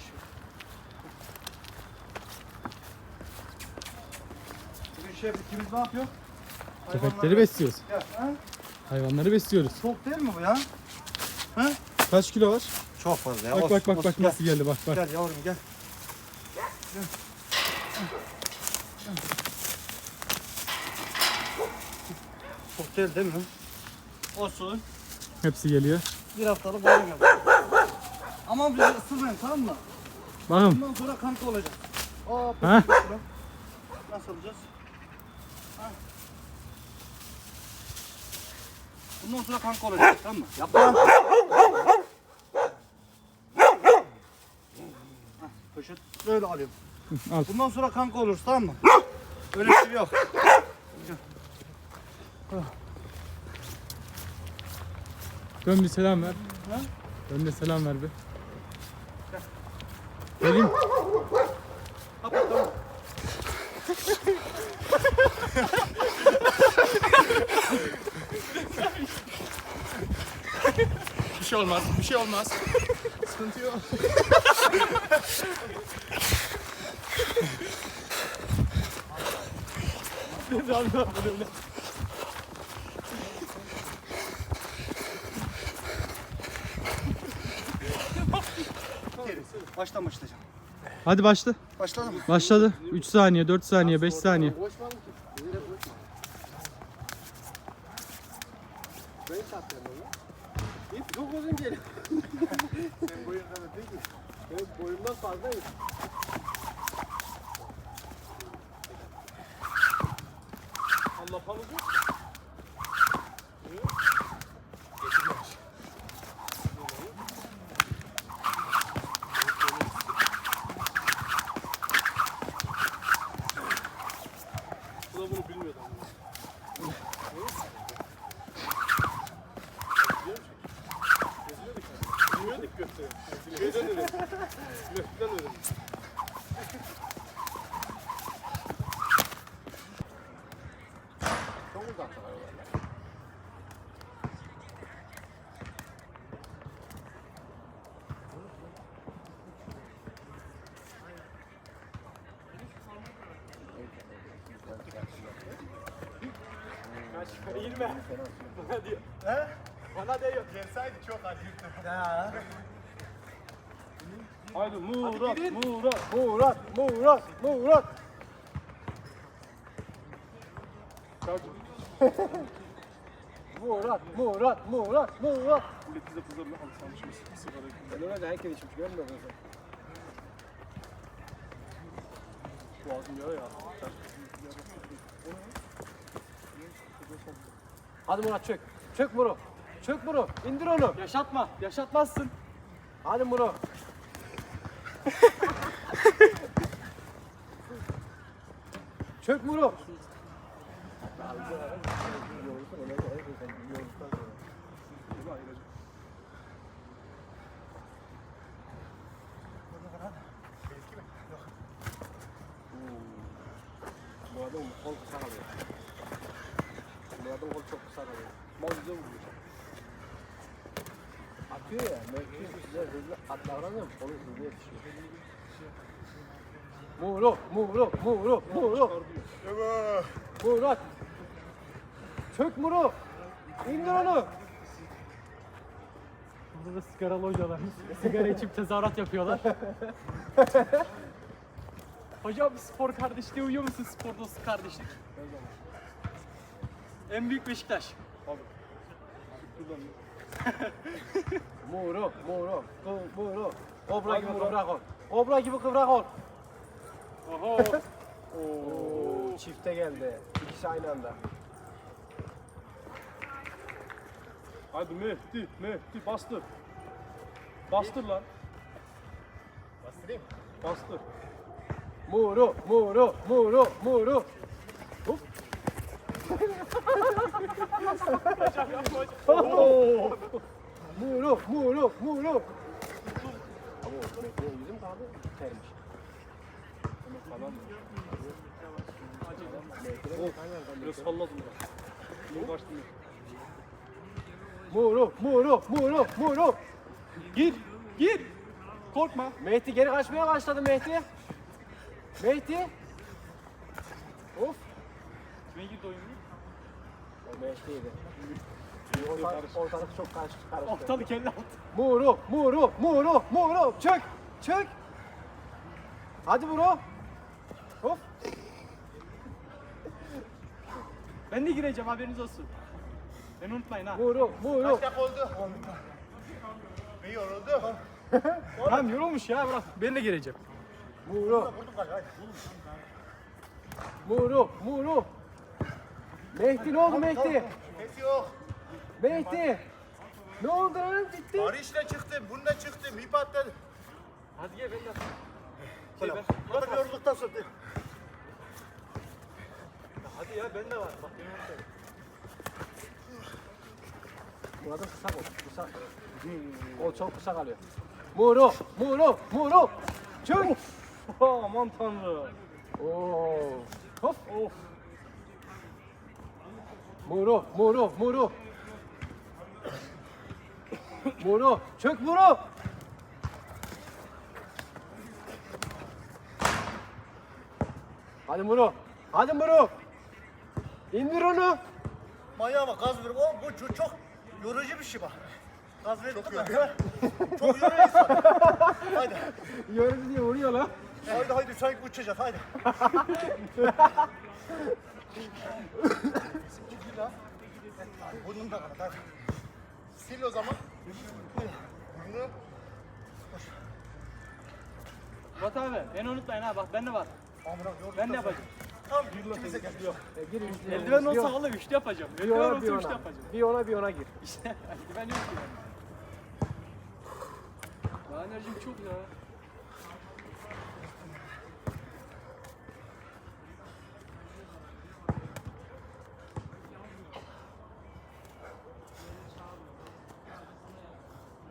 yanaşıyor. Bugün şef ikimiz ne yapıyor? Köpekleri Hayvanları- besliyoruz. Gel, ha? Hayvanları besliyoruz. Çok değil mi bu ya? Kaç kilo var? Çok fazla ya. Bak bak bak bak nasıl geldi bak bak. gel yavrum gel. Çok değil değil mi? Olsun. Hepsi geliyor. Bir haftalık boyun geldi. Ama bizi ısırmayın tamam mı? Bakın Bundan sonra kanka olacak. Aa, Ha? Nasıl olacağız? Ha? Bundan sonra kanka olacak tamam mı? Yap lan. Poşet böyle alıyorum. al. Bundan sonra kanka oluruz tamam mı? Öyle bir şey yok. Dön bir selam ver. Ha? Dön de selam ver bir. Gelin. Kapat tamam. Bir şey olmaz, bir şey olmaz. Sıkıntı yok. Geri. Baştan başlayacağım. Hadi başla. Başladım. Başladı. 3 saniye, 4 saniye, 5 saniye. Çok uzun geliyor. Sen boyundan da değil ki. Benim boyumdan fazlayım. Eğilme. Bana diyor. He? Bana diyor. Gelseydi çok acıydı. Ya. Haydi Murat, Murat, Murat, Murat, Murat. Murat, Murat, Murat, Murat. Millet bize kızlarla alışmışız. Sigara Ben öyle de herkes içmiş görmüyor musun? Boğazım yara ya. Hadi Murat çök. Çök bunu. Çök bunu. İndir onu. Yaşatma. Yaşatmazsın. Hadi Murat. Çök Murat. Bu adam kol kısa kalıyor. Bu adam kol çok kısa kalıyor. Güzel vuruyor. Atıyor ya, mevki size hızlı at davranıyor mu? Kolu hızlı yetişiyor. Muğru, Muğru, Muğru, Muğru. Muğrat. Çök Muğru. İndir onu. Burada da sigaralı hocalar. Sigara içip tezahürat yapıyorlar. Hocam spor kardeşliğe uyuyor musun spor dostu kardeşlik? En büyük Beşiktaş. Muğru, Muğru, Kı- Muğru. Kobra gibi kıvrak ol. Kobra gibi kıvrak ol. Oho. Oo, çifte geldi. İkisi aynı anda. Hadi Mehdi, Mehdi bastır. Bastır lan. Bastırayım. Bastır. Muru, muru, muru, muru. Oo. Muru, muru, muru. Ama o yüzüm kaldı. Termiş. Mı? Biraz salladım da. Bunu başlıyor. Muru, muru, muru, muru. Gir, gir. Korkma. Mehdi geri kaçmaya başladı Mehdi. Mehdi. Of. Kime girdi oyun? Mehdi'ydi. Ortalık, ortalık çok karıştı. karıştı. Ortalık 56. Muru, Muru, Muru, Muru. Çök, çök. Hadi Muru. Hop. Ben de gireceğim haberiniz olsun. Beni unutmayın ha. Muru, Muru. İyi yoruldu. Tamam yorulmuş ya bırak. Ben de gireceğim. Muru. Muru, Muru. Mehdi ne oldu Mehdi? Ses yok. Mehdi. Ne oldu lan gitti? Barış'la çıktım, bununla çıktım. İp atladı. Hadi gel ben de. Şey ver. Burada yorulduktan sonra. Hadi ya ben de var. Bak beni unutmayın. Murat'ın kısa bu. Kısa. O çok kısa kalıyor. Muru, Muru, Muru. Çök. Oh, aman tanrım. Oo. Hop. Of. Muru, Muru, Muru. Muru, çök Muru. Hadi Muru. Hadi Muru. İndir onu. Manyağa bak gaz ver. O bu çok, çok yorucu bir şey bak. Gaz ver. Çok yorucu. çok yorucu insan. Haydi. Yörücü diye vuruyor lan. Haydi haydi sanki uçacak haydi. Burnunu da hadi. Sil o zaman. Burnunu. Murat abi beni unutmayın ha bak ben de var. Amına yorulduktan Ben de yapacağım. Tam ikimize geliyor. E, gir üstüne. Eldiven olsa ona- valla üçlü yapacağım. Bir Eldiven ona olsa bir üçlü ona. yapacağım. Bir ona bir ona gir. İşte eldiven yok ki bende. Daha enerjim çok ya.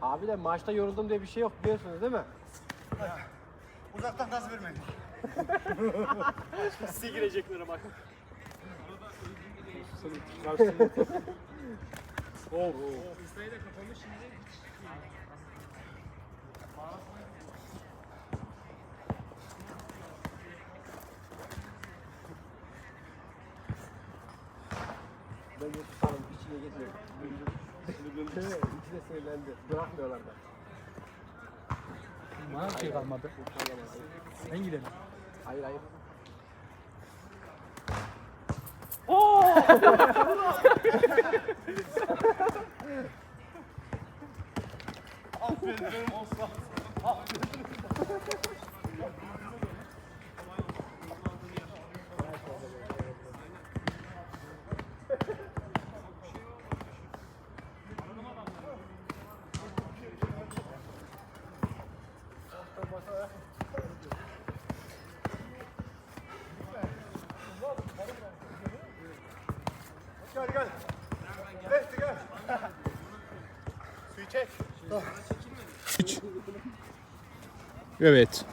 Abi de maçta yoruldum diye bir şey yok biliyorsunuz değil mi? Uzaktan gaz vermeyin. Size girecekler bak. Ben de tutalım içine gitmiyor. İkisi de sinirlendi. Bırakmıyorlar da. Bana bir şey kalmadı. Ben gidelim. Hayır hayır. Aferin benim olsa. Gel Evet.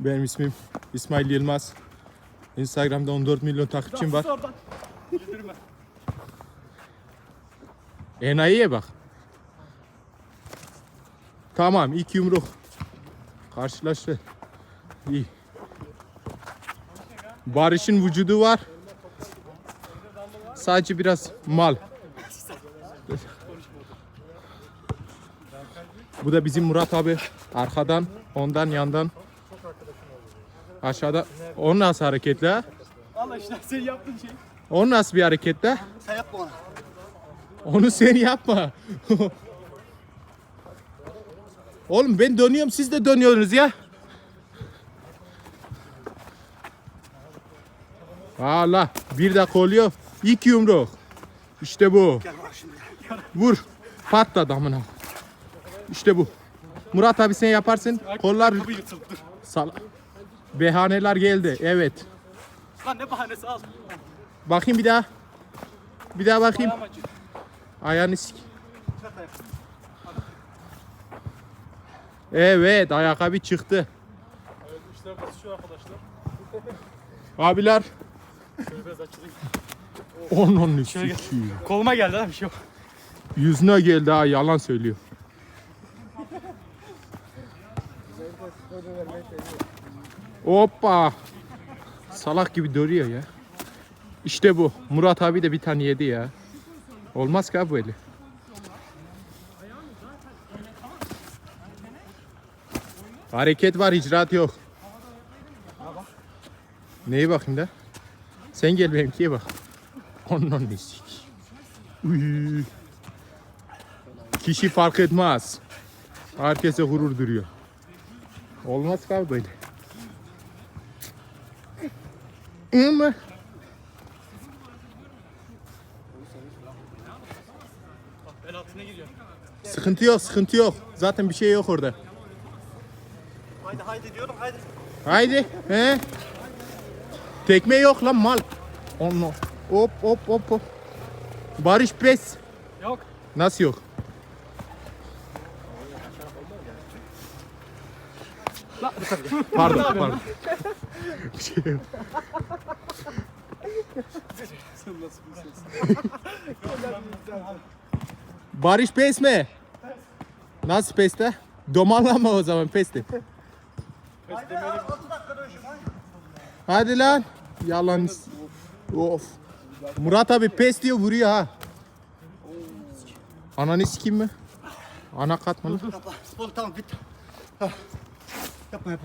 Benim ismim İsmail Yılmaz. Instagram'da 14 milyon takipçim var. Enayi'ye bak. Tamam ilk yumruk. Karşılaştı. İyi. Barış'ın vücudu var. Sadece biraz mal. Bu da bizim Murat abi. Arkadan, ondan, yandan. Aşağıda. O nasıl hareketli ha? Valla işte sen yaptığın şey. O nasıl bir hareket la? Sen yapma onu. Onu sen yapma. Oğlum ben dönüyorum siz de dönüyorsunuz ya. Allah bir dakika oluyor. İlk yumruk. İşte bu. Vur. Patladı amına. İşte bu. Murat abi sen yaparsın. Kollar Kapı yırtıldı. Sal. Behaneler geldi. Evet. Lan ne bahanesi al. Bakayım bir daha. Bir daha bakayım. Ayağım acıyor. Ayağını sik. Evet ayakkabı çıktı. Evet işler basışıyor arkadaşlar. Abiler. Şöyle biraz açılayım. Onun Şöyle gel. Koluma geldi lan bir şey yok. Yüzüne geldi ha yalan söylüyor. Hoppa. Salak gibi duruyor ya. İşte bu. Murat abi de bir tane yedi ya. Olmaz ki abi böyle. Hareket var, icraat yok. Neye bakayım da? Sen gel benimkiye bak. Onun nesik. Uy. Kişi fark etmez. Herkese gurur duruyor. Olmaz abi böyle. Altına giriyor. sıkıntı yok, sıkıntı yok. Zaten bir şey yok orada. Haydi haydi diyorum haydi. Haydi. He? Tekme yok lan mal. Onu. Hop hop hop hop. Barış pes. Yok. Nasıl yok? Pardon pardon. Şey. Barış pes mi? Nasıl peste? Domanlama o zaman pesti. Haydi 6 dakika dönüşüm haydi. Hadi lan. Yalan. Of. Murat abi pes diyor vuruyor ha. Ananı sikeyim mi? Ana katma lan. Yapma. Oğlum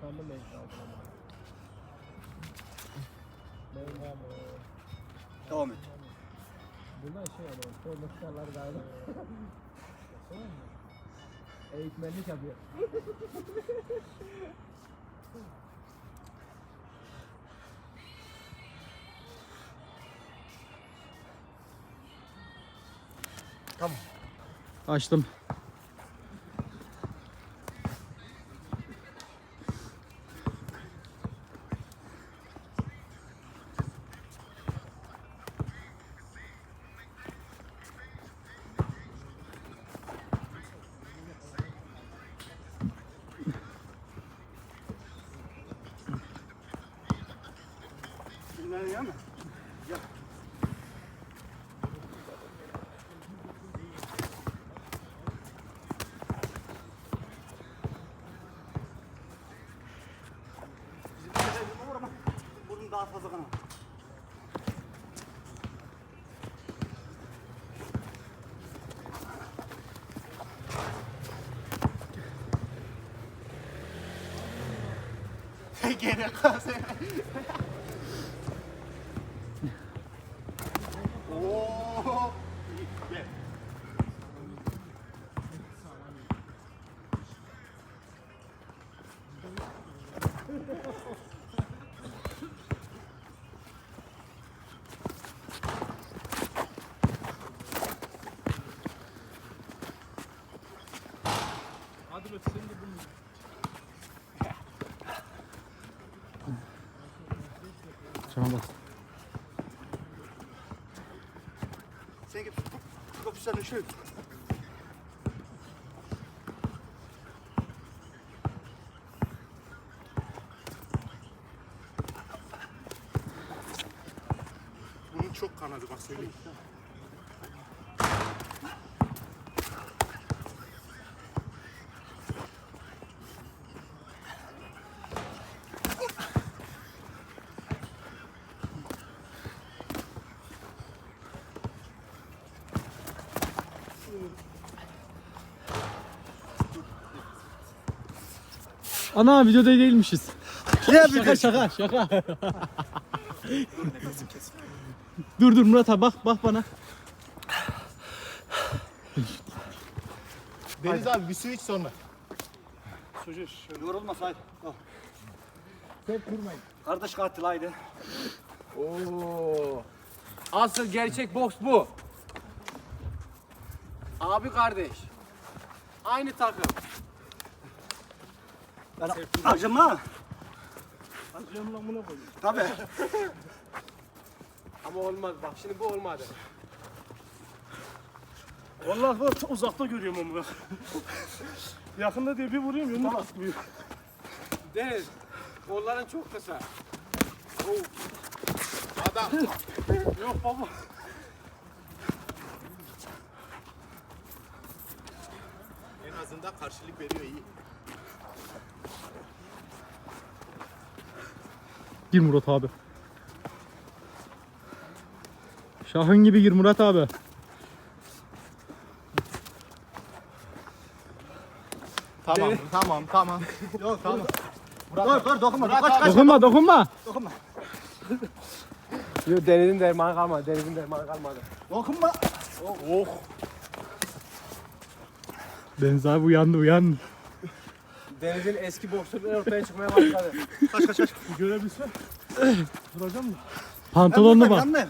tamam bitti. Hah. Yapma yapma. Devam et. Bunlar şey yani, formatlarlar galiba. Eğitmenlik yapıyor. Açtım. Burnum daha fazla kanama. Gene kalsın. Oo. Gel. Hadi be sen de bunu. Şuna bak. Sen git. Kapışlarını şöyle. Bunun çok kanadı bak söyleyeyim. Ana videoda değilmişiz. Ne Şaka şaka şaka. dur dur Murat abi bak bak bana. Deniz abi bir su iç sonra. Yorulma haydi. Al. Tek vurmayın. Kardeş katil haydi. Oo. Asıl gerçek boks bu. Abi kardeş. Aynı takım. Ben acıma. Acıyorum lan buna koyayım. Tabii. Ama olmaz bak şimdi bu olmadı. Vallahi var çok uzakta görüyorum onu. Yakında diye bir vuruyorum yumruk atmıyor. Deniz. Kolların çok kısa. Adam. Yok baba. En azından karşılık veriyor iyi. Gir Murat abi. Şahın gibi gir Murat abi. Tamam, tamam, tamam. Yok tamam. Dur dur dokunma. Kaç kaç. Dokunma dokunma. Yok Deniz'in dermanı kalmadı. Deniz'in dermanı kalmadı. Dokunma. Deniz abi uyandı uyandı. Deniz'in eski boksörleri ortaya çıkmaya başladı. Kaç kaç kaç. Görebilse vuracağım da. Pantolonlu bak. Yanmayın.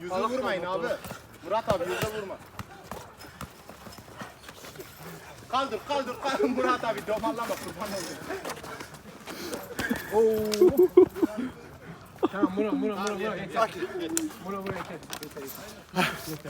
Yüzü vurmayın abi. Murat abi yüze vurma. Kaldır, kaldır, kaldır Murat abi. Domallama kurban olayım. Tamam bunu bunu bunu bunu. Yeter. Bunu bunu yeter. Yeter yeter.